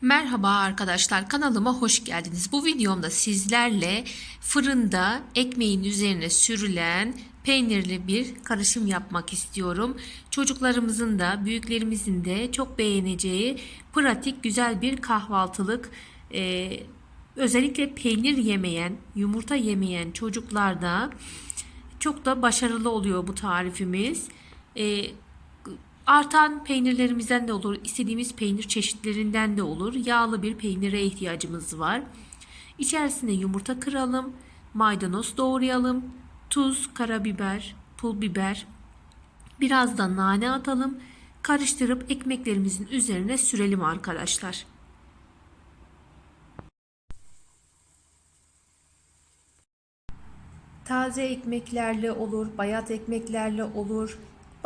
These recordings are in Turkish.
Merhaba arkadaşlar kanalıma hoş geldiniz. Bu videomda sizlerle fırında ekmeğin üzerine sürülen peynirli bir karışım yapmak istiyorum. Çocuklarımızın da büyüklerimizin de çok beğeneceği pratik güzel bir kahvaltılık e, özellikle peynir yemeyen yumurta yemeyen çocuklarda çok da başarılı oluyor bu tarifimiz. E, Artan peynirlerimizden de olur, istediğimiz peynir çeşitlerinden de olur. Yağlı bir peynire ihtiyacımız var. İçerisine yumurta kıralım, maydanoz doğrayalım, tuz, karabiber, pul biber, biraz da nane atalım. Karıştırıp ekmeklerimizin üzerine sürelim arkadaşlar. Taze ekmeklerle olur, bayat ekmeklerle olur.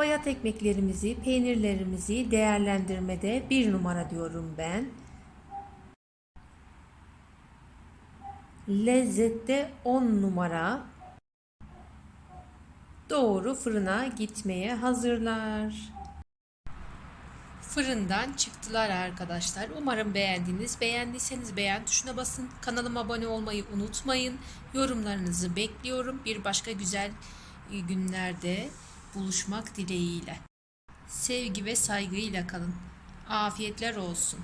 Bayat ekmeklerimizi, peynirlerimizi değerlendirmede bir numara diyorum ben. Lezzette 10 numara. Doğru fırına gitmeye hazırlar. Fırından çıktılar arkadaşlar. Umarım beğendiniz. Beğendiyseniz beğen tuşuna basın. Kanalıma abone olmayı unutmayın. Yorumlarınızı bekliyorum. Bir başka güzel günlerde buluşmak dileğiyle. Sevgi ve saygıyla kalın. Afiyetler olsun.